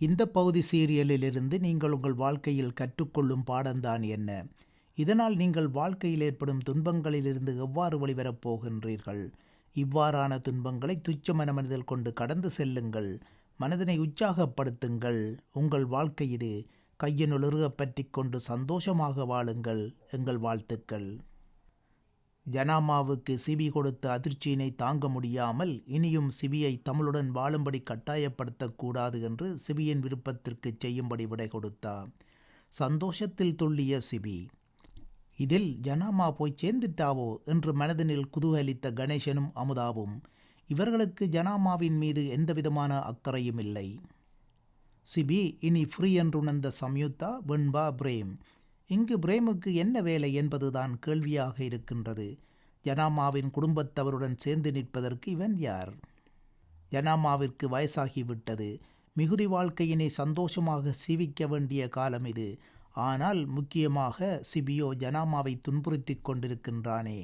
இந்த பகுதி சீரியலிலிருந்து நீங்கள் உங்கள் வாழ்க்கையில் கற்றுக்கொள்ளும் பாடம்தான் என்ன. இதனால் நீங்கள் வாழ்க்கையில் ஏற்படும் துன்பங்களிலிருந்து எவ்வாறு வெளிவரப் போகின்றீர்கள்? இவ்வாறான துன்பங்களை துச்ச மனமனதில் கொண்டு கடந்து செல்லுங்கள். மனதினை உற்சாகப்படுத்துங்கள். உங்கள் வாழ்க்கை இது கையினுளிருக பற்றி கொண்டு சந்தோஷமாக வாழுங்கள். எங்கள் வாழ்த்துக்கள். ஜனாமாவுக்கு சிபி கொடுத்த அதிர்ச்சியினை தாங்க முடியாமல் இனியும் சிபியை தமிழுடன் வாழும்படி கட்டாயப்படுத்தக்கூடாது என்று சிபியின் விருப்பத்திற்கு செய்யும்படி விடை கொடுத்தார் சந்தோஷத்தில் துள்ளிய சிபி இதில் ஜனாமா போய் சேர்ந்துட்டாவோ? என்று மனதினில் குதூகலித்த கணேசனும் அமுதாவும் இவர்களுக்கு ஜனாமாவின் மீது எந்தவிதமான அக்கறையும் இல்லை. சிபி இனி ஃப்ரீ என்றுணர்ந்த சம்யுக்தா வெண்பா பிரேம் இங்கு பிரேமுக்கு என்ன வேலை என்பதுதான் கேள்வியாக இருக்கின்றது. ஜனாமாவின் குடும்பத்தவருடன் சேர்ந்து நிற்பதற்கு இவன் யார்? ஜனாமாவிற்கு வயசாகிவிட்டது மிகுதி வாழ்க்கையினை சந்தோஷமாக சீவிக்க வேண்டிய காலம் இது. ஆனால் முக்கியமாக சிபியோ ஜனாமாவை துன்புறுத்தி கொண்டிருக்கின்றானே.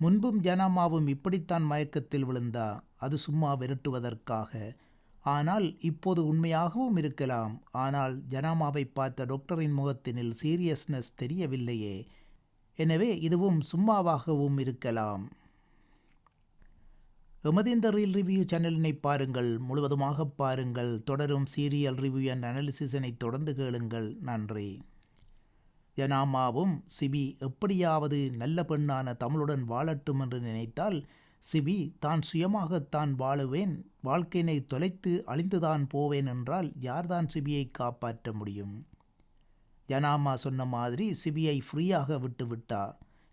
முன்பும் ஜனாமாவும் இப்படித்தான் மயக்கத்தில் விழுந்தா அது சும்மா விரட்டுவதற்காக. ஆனால் இப்போது உண்மையாகவும் இருக்கலாம். ஆனால் ஜனாமாவை பார்த்த டாக்டரின் முகத்தினில் சீரியஸ்னஸ் தெரியவில்லையே. எனவே இதுவும் சும்மாவாகவும் இருக்கலாம். எமது இந்த ரீல் ரிவ்யூ சேனலினை பாருங்கள். முழுவதுமாக பாருங்கள். தொடரும் சீரியல் ரிவ்யூ அண்ட் அனாலிசிஸினை தொடர்ந்து கேளுங்கள். நன்றி. ஜனாமாவும் சிபி எப்படியாவது நல்ல பெண்ணான தமிழுடன் வாழட்டும் என்று நினைத்தால் சிபி தான் சுயமாகத்தான் வாழுவேன். வாழ்க்கையினை தொலைத்து அழிந்துதான் போவேன் என்றால் யார்தான் சிபியை காப்பாற்ற முடியும்? ஜனாமா சொன்ன மாதிரி சிபியை ஃப்ரீயாக விட்டுவிட்டா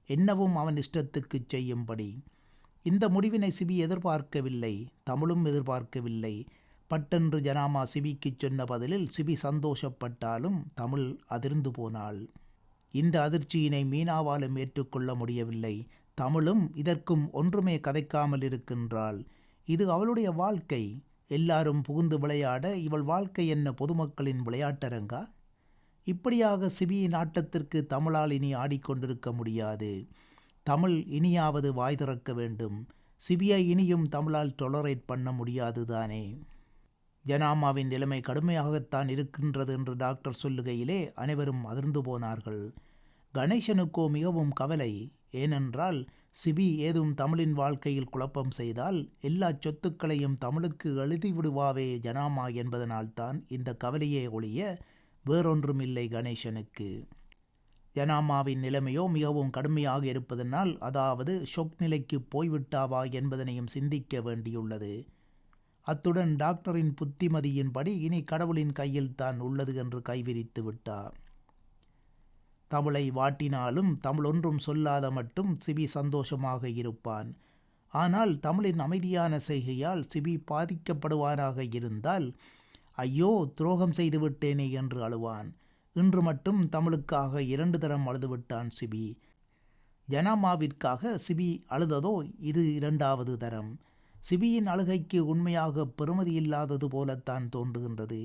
என்னவும் அவன் இஷ்டத்துக்கு செய்யும்படி. இந்த முடிவினை சிபி எதிர்பார்க்கவில்லை தமிழும் எதிர்பார்க்கவில்லை. பட்டென்று ஜனாமா சிபிக்கு சொன்ன பதிலில் சிபி சந்தோஷப்பட்டாலும் தமிழ் அதிர்ந்து போனாள். இந்த அதிர்ச்சியினை மீனாவாலும் ஏற்றுக்கொள்ள முடியவில்லை. தமிழும் இதற்கும் ஒன்றுமே கதைக்காமல் இருக்கின்றாள். இது அவளுடைய வாழ்க்கை. எல்லாரும் புகுந்து விளையாட இவள் வாழ்க்கை என்ன பொதுமக்களின் விளையாட்டரங்கா? இப்படியாக சிபியின் ஆட்டத்திற்கு தமிழால் இனி ஆடிக்கொண்டிருக்க முடியாது. தமிழ் இனியாவது வாய் திறக்க வேண்டும். சிபியை இனியும் தமிழால் டொலரேட் பண்ண முடியாது தானே? ஜனாமாவின் நிலைமை கடுமையாகத்தான் இருக்கின்றது என்று டாக்டர் சொல்லுகையிலே அனைவரும் அதிர்ந்து போனார்கள். கணேசனுக்கோ மிகவும் கவலை. ஏனென்றால் சிபி ஏதும் தமிழின் வாழ்க்கையில் குழப்பம் செய்தால் எல்லா சொத்துக்களையும் தமிழுக்கு எழுதி விடுவாவே ஜனாமா என்பதனால்தான் இந்த கவலையே ஒழிய வேறொன்றும் இல்லை கணேசனுக்கு. ஜனாமாவின் நிலைமையோ மிகவும் கடுமையாக இருப்பதனால் அதாவது ஷொக் நிலைக்கு போய்விட்டாவா என்பதனையும் சிந்திக்க வேண்டியுள்ளது. அத்துடன் டாக்டரின் புத்திமதியின்படி இனி கடவுளின் கையில் தான் உள்ளது என்று கைவிரித்து விட்டார். தமிழை வாட்டினாலும் தமிழொன்றும் சொல்லாத மட்டும் சிபி சந்தோஷமாக இருப்பான். ஆனால் தமிழின் அமைதியான செய்கையால் சிபி பாதிக்கப்படுவானாக இருந்தால் ஐயோ துரோகம் செய்துவிட்டேனே என்று அழுவான். இன்று மட்டும் தமிழுக்காக இரண்டு தரம் அழுதுவிட்டான் சிபி. ஜனாமாவிற்காக சிபி அழுததோ இது இரண்டாவது தரம். சிபியின் அழுகைக்கு உண்மையாக பெறுமதி இல்லாதது போலத்தான் தோன்றுகின்றது.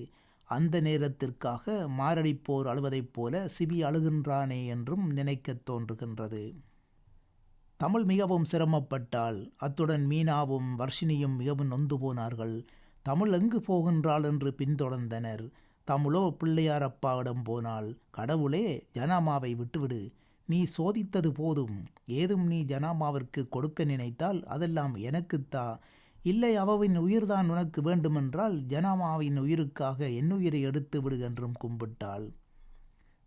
அந்த நேரத்திற்காக மாரடிப்போர் அழுவதைப் போல சிபி அழுகின்றானே என்றும் நினைக்கத் தோன்றுகின்றது. தமிழ் மிகவும் சிரமப்பட்டால் அத்துடன் மீனாவும் வர்ஷினியும் மிகவும் நொந்து போனார்கள். தமிழ் எங்கு போகின்றாள் என்று பின்தொடர்ந்தனர். தமிழோ பிள்ளையார் அப்பாவிடம் கடவுளே ஜனாமாவை விட்டுவிடு. நீ சோதித்தது போதும். ஏதும் நீ ஜனாமாவிற்கு கொடுக்க நினைத்தால் அதெல்லாம் எனக்குத்தா இல்லை அவவின் உயிர்தான் உனக்கு வேண்டுமென்றால் ஜனாமாவின் உயிருக்காக என்னுயிரை எடுத்து விடு என்றும் கும்பிட்டாள்.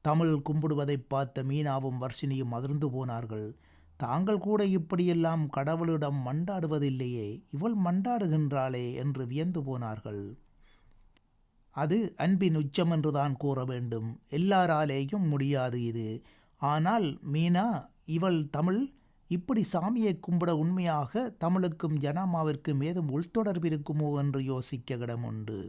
தமிழ் கும்பிடுவதைப் பார்த்த மீனாவும் வர்ஷினியும் அதிர்ந்து போனார்கள். தாங்கள் கூட இப்படியெல்லாம் கடவுளிடம் மண்டாடுவதில்லையே இவள் மண்டாடுகின்றாளே என்று வியந்து போனார்கள். அது அன்பின் உச்சம் என்றுதான் கூற வேண்டும். எல்லாராலேயும் முடியாது இது. ஆனால் மீனா இவள் தமிழ் இப்படி சாமியை கும்பிட உண்மையாக தமிழுக்கும் ஜனாமாவிற்கும் ஏதும் உள்தொடர்பு இருக்குமோ என்று யோசிக்க இடம் உண்டு.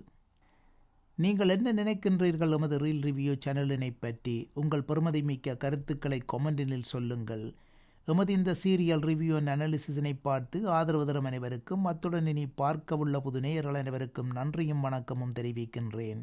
நீங்கள் என்ன நினைக்கின்றீர்கள்? எமது ரீல் ரிவ்யூ சேனலினை பற்றி உங்கள் பெருமதி மிக்க கருத்துக்களை கொமெண்டினில் சொல்லுங்கள். எமது இந்த சீரியல் ரிவ்யூ அண்ட் அனாலிசிஸினை பார்த்து ஆதரவு தரும் அனைவருக்கும் அத்துடன் இனி பார்க்க உள்ள புது நேயர்கள் அனைவருக்கும் நன்றியும் வணக்கமும் தெரிவிக்கின்றேன்.